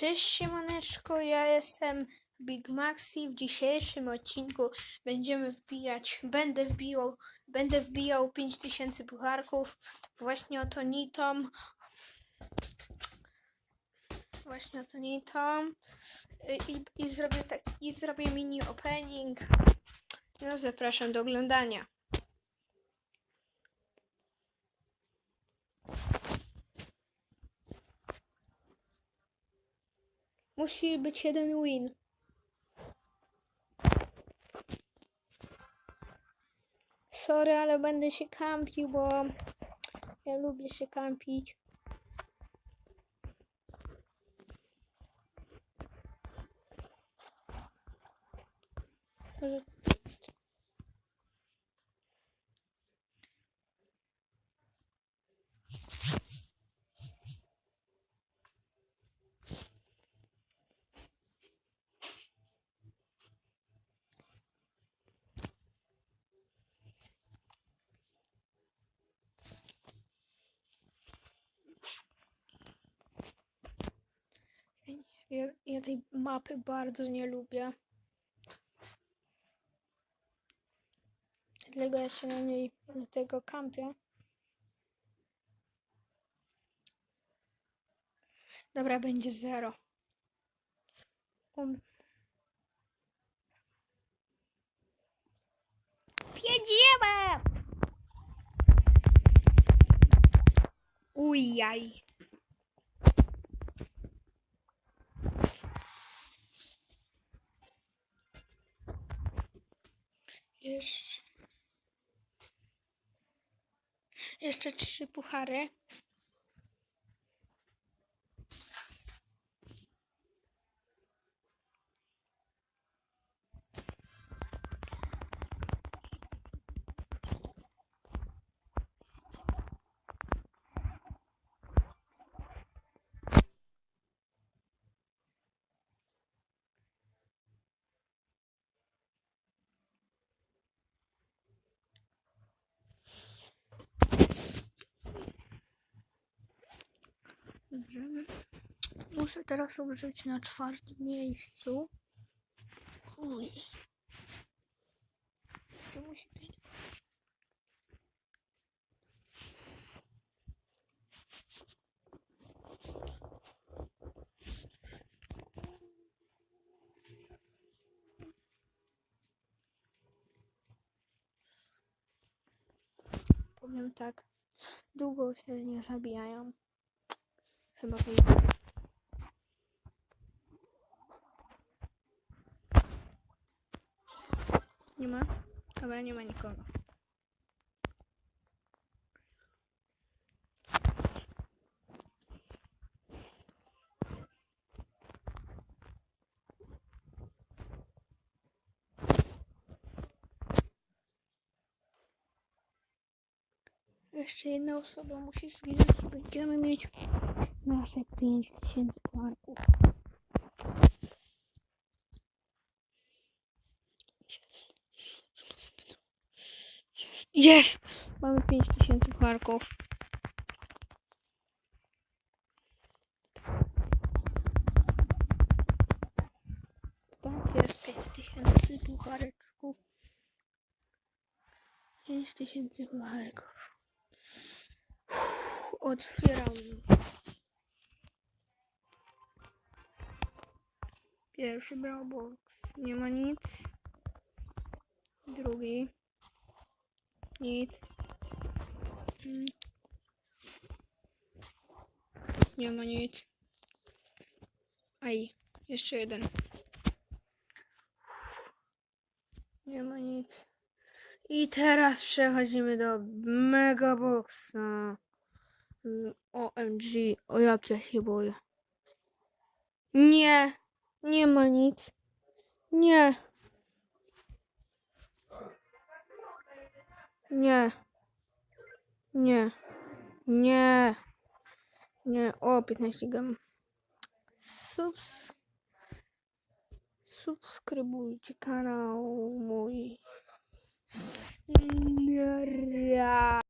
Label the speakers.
Speaker 1: Cześć siemaneczko, ja jestem Big Maxi. W dzisiejszym odcinku będziemy wbijać, będę wbijał, będę wbijał 5000 pucharków właśnie oto nitą. Właśnie oto nitą. I, i, zrobię tak, I zrobię mini opening. No zapraszam do oglądania. Musi być jeden win. Sorry, ale będę się kampił, bo ja lubię się kampić. Tej mapy bardzo nie lubię. Dlatego ja się na niej tego kampię. Dobra, będzie zero. Um. Jedziemy! Ujaj. Jeszcze... Jeszcze trzy puchary. Muszę teraz użyć na czwartym miejscu. To musi być. Powiem tak, długo się nie zabijają. Chyba wyjdę. Nie ma? Dobra, nie ma nikogo. Jeszcze jedna osoba musi zginąć będziemy mieć nasze 5000 marków. Jest! Mamy 5000 marków. Tak, jest 5000 puchareczków. 5000 pucharków. Otwieram. Pierwszy brawlbox. Nie ma nic. Drugi. Nic. Mm. Nie ma nic. Aj, jeszcze jeden. Nie ma nic. I teraz przechodzimy do Megaboxa. OMG, o jak ja się boję. Nie, ma nic. Nie. Nie. Nie. Nie. Nie. O, 15 gam. Subs... Subskrybujcie kanał mój. Nie.